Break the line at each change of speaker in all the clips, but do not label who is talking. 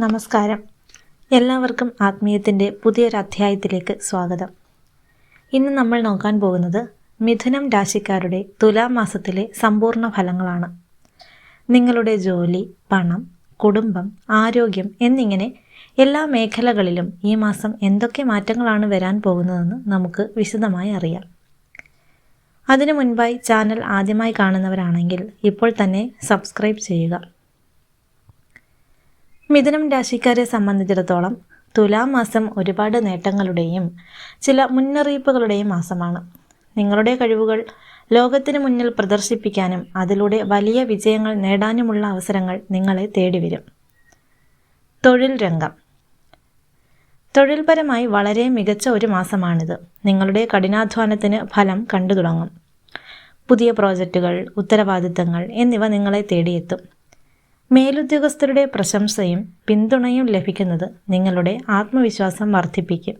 നമസ്കാരം. എല്ലാവർക്കും ആത്മീയത്തിന്റെ പുതിയൊരധ്യായത്തിലേക്ക് സ്വാഗതം. ഇന്ന് നമ്മൾ നോക്കാൻ പോകുന്നത് മിഥുനം രാശിക്കാരുടെ തുലാം മാസത്തിലെ സമ്പൂർണ ഫലങ്ങളാണ്. നിങ്ങളുടെ ജോലി പണം കുടുംബം ആരോഗ്യം എന്നിങ്ങനെ എല്ലാ മേഖലകളിലും ഈ മാസം എന്തൊക്കെ മാറ്റങ്ങളാണ് വരാൻ പോകുന്നതെന്ന് നമുക്ക് വിശദമായി അറിയാം. അതിനു മുൻപായി ചാനൽ ആദ്യമായി കാണുന്നവരാണെങ്കിൽ ഇപ്പോൾ തന്നെ സബ്സ്ക്രൈബ് ചെയ്യുക. മിഥുനം രാശിക്കാരെ സംബന്ധിച്ചിടത്തോളം തുലാം മാസം ഒരുപാട് നേട്ടങ്ങളുടെയും ചില മുന്നറിയിപ്പുകളുടെയും മാസമാണ്. നിങ്ങളുടെ കഴിവുകൾ ലോകത്തിന് മുന്നിൽ പ്രദർശിപ്പിക്കാനും അതിലൂടെ വലിയ വിജയങ്ങൾ നേടാനുമുള്ള അവസരങ്ങൾ നിങ്ങളെ തേടിവരും. തൊഴിൽ രംഗം. തൊഴിൽപരമായി വളരെ മികച്ച ഒരു മാസമാണിത്. നിങ്ങളുടെ കഠിനാധ്വാനത്തിന് ഫലം കണ്ടു തുടങ്ങും പുതിയ പ്രോജക്റ്റുകൾ ഉത്തരവാദിത്തങ്ങൾ എന്നിവ നിങ്ങളെ തേടിയെത്തും. മേലുദ്യോഗസ്ഥരുടെ പ്രശംസയും പിന്തുണയും ലഭിക്കുന്നത് നിങ്ങളുടെ ആത്മവിശ്വാസം വർദ്ധിപ്പിക്കും.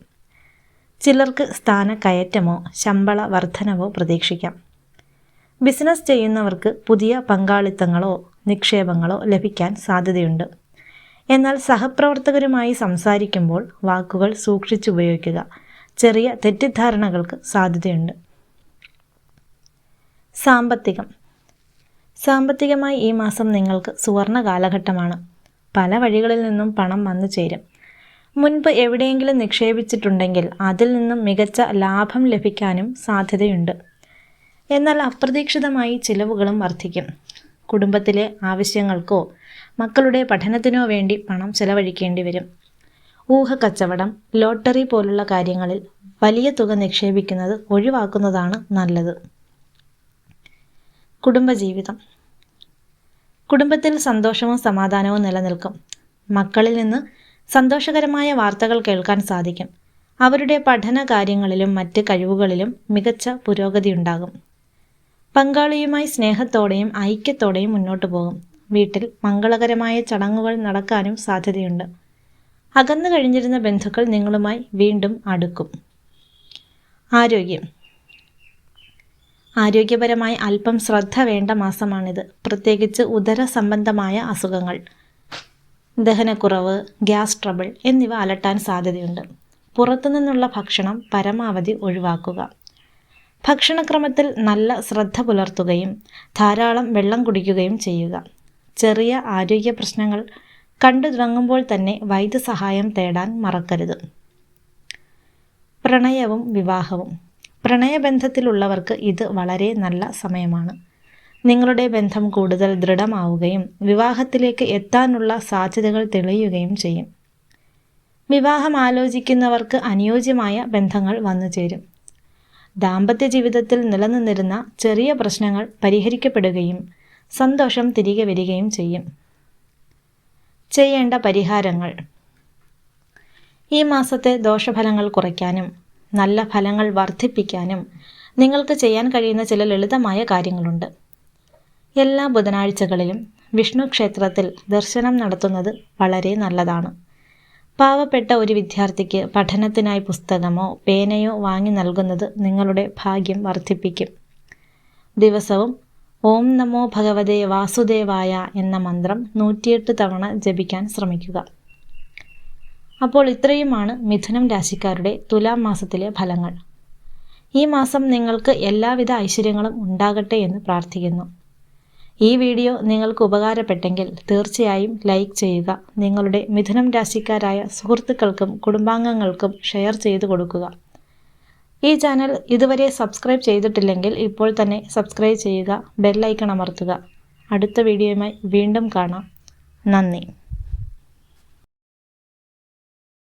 ചിലർക്ക് സ്ഥാനക്കയറ്റമോ ശമ്പള വർധനവോ പ്രതീക്ഷിക്കാം. ബിസിനസ് ചെയ്യുന്നവർക്ക് പുതിയ പങ്കാളിത്തങ്ങളോ നിക്ഷേപങ്ങളോ ലഭിക്കാൻ സാധ്യതയുണ്ട്. എന്നാൽ സഹപ്രവർത്തകരുമായി സംസാരിക്കുമ്പോൾ വാക്കുകൾ സൂക്ഷിച്ചുപയോഗിക്കുക ചെറിയ തെറ്റിദ്ധാരണകൾക്ക് സാധ്യതയുണ്ട്. സാമ്പത്തികം. സാമ്പത്തികമായി ഈ മാസം നിങ്ങൾക്ക് സുവർണ കാലഘട്ടമാണ്. പല വഴികളിൽ നിന്നും പണം വന്നു ചേരും. മുൻപ് എവിടെയെങ്കിലും നിക്ഷേപിച്ചിട്ടുണ്ടെങ്കിൽ അതിൽ നിന്നും മികച്ച ലാഭം ലഭിക്കാനും സാധ്യതയുണ്ട്. എന്നാൽ അപ്രതീക്ഷിതമായി ചിലവുകളും വർദ്ധിക്കും. കുടുംബത്തിലെ ആവശ്യങ്ങൾക്കോ മക്കളുടെ പഠനത്തിനോ വേണ്ടി പണം ചെലവഴിക്കേണ്ടി വരും. ഊഹക്കച്ചവടം ലോട്ടറി പോലുള്ള കാര്യങ്ങളിൽ വലിയ തുക നിക്ഷേപിക്കുന്നത് ഒഴിവാക്കുന്നതാണ് നല്ലത്. കുടുംബജീവിതം. കുടുംബത്തിൽ സന്തോഷവും സമാധാനവും നിലനിൽക്കും. മക്കളിൽ നിന്ന് സന്തോഷകരമായ വാർത്തകൾ കേൾക്കാൻ സാധിക്കും. അവരുടെ പഠന കാര്യങ്ങളിലും മറ്റ് കഴിവുകളിലും മികച്ച പുരോഗതി ഉണ്ടാകും. പങ്കാളിയുമായി സ്നേഹത്തോടെയും ഐക്യത്തോടെയും മുന്നോട്ടു പോകും. വീട്ടിൽ മംഗളകരമായ ചടങ്ങുകൾ നടക്കാനും സാധ്യതയുണ്ട്. അകന്നു കഴിഞ്ഞിരുന്ന ബന്ധുക്കൾ നിങ്ങളുമായി വീണ്ടും അടുക്കും. ആരോഗ്യം. ആരോഗ്യപരമായി അല്പം ശ്രദ്ധ വേണ്ട മാസമാണിത്. പ്രത്യേകിച്ച് ഉദര സംബന്ധമായ അസുഖങ്ങൾ ദഹനക്കുറവ് ഗ്യാസ് ട്രബിൾ എന്നിവ അലട്ടാൻ സാധ്യതയുണ്ട്. പുറത്തുനിന്നുള്ള ഭക്ഷണം പരമാവധി ഒഴിവാക്കുക. ഭക്ഷണക്രമത്തിൽ നല്ല ശ്രദ്ധ പുലർത്തുകയും ധാരാളം വെള്ളം കുടിക്കുകയും ചെയ്യുക. ചെറിയ ആരോഗ്യ പ്രശ്നങ്ങൾ കണ്ടു തുടങ്ങുമ്പോൾ തന്നെ വൈദ്യസഹായം തേടാൻ മറക്കരുത്. പ്രണയവും വിവാഹവും. പ്രണയബന്ധത്തിലുള്ളവർക്ക് ഇത് വളരെ നല്ല സമയമാണ്. നിങ്ങളുടെ ബന്ധം കൂടുതൽ ദൃഢമാവുകയും വിവാഹത്തിലേക്ക് എത്താനുള്ള സാധ്യതകൾ തെളിയുകയും ചെയ്യും. വിവാഹം ആലോചിക്കുന്നവർക്ക് അനുയോജ്യമായ ബന്ധങ്ങൾ വന്നു ചേരും. ദാമ്പത്യ ജീവിതത്തിൽ നിലനിന്നിരുന്ന ചെറിയ പ്രശ്നങ്ങൾ പരിഹരിക്കപ്പെടുകയും സന്തോഷം തിരികെ വരികയും ചെയ്യും. ചെയ്യേണ്ട പരിഹാരങ്ങൾ. ഈ മാസത്തെ ദോഷഫലങ്ങൾ കുറയ്ക്കാനും നല്ല ഫലങ്ങൾ വർദ്ധിപ്പിക്കാനും നിങ്ങൾക്ക് ചെയ്യാൻ കഴിയുന്ന ചില ലളിതമായ കാര്യങ്ങളുണ്ട്. എല്ലാ ബുധനാഴ്ചകളിലും വിഷ്ണു ക്ഷേത്രത്തിൽ ദർശനം നടത്തുന്നത് വളരെ നല്ലതാണ്. പാവപ്പെട്ട ഒരു വിദ്യാർത്ഥിക്ക് പഠനത്തിനായി പുസ്തകമോ പേനയോ വാങ്ങി നൽകുന്നത് നിങ്ങളുടെ ഭാഗ്യം വർദ്ധിപ്പിക്കും. ദിവസവും ഓം നമോ ഭഗവതേ വാസുദേവായ എന്ന മന്ത്രം നൂറ്റിയെട്ട് തവണ ജപിക്കാൻ ശ്രമിക്കുക. അപ്പോൾ ഇത്രയുമാണ് മിഥുനം രാശിക്കാരുടെ തുലാം മാസത്തിലെ ഫലങ്ങൾ. ഈ മാസം നിങ്ങൾക്ക് എല്ലാവിധ ഐശ്വര്യങ്ങളും ഉണ്ടാകട്ടെ എന്ന് പ്രാർത്ഥിക്കുന്നു. ഈ വീഡിയോ നിങ്ങൾക്ക് ഉപകാരപ്പെട്ടെങ്കിൽ തീർച്ചയായും ലൈക്ക് ചെയ്യുക നിങ്ങളുടെ മിഥുനം രാശിക്കാരായ സുഹൃത്തുക്കൾക്കും കുടുംബാംഗങ്ങൾക്കും ഷെയർ ചെയ്തു കൊടുക്കുക. ഈ ചാനൽ ഇതുവരെ സബ്സ്ക്രൈബ് ചെയ്തിട്ടില്ലെങ്കിൽ ഇപ്പോൾ തന്നെ സബ്സ്ക്രൈബ് ചെയ്യുക ബെല്ലൈക്കൺ അമർത്തുക. അടുത്ത വീഡിയോയുമായി വീണ്ടും കാണാം. നന്ദി.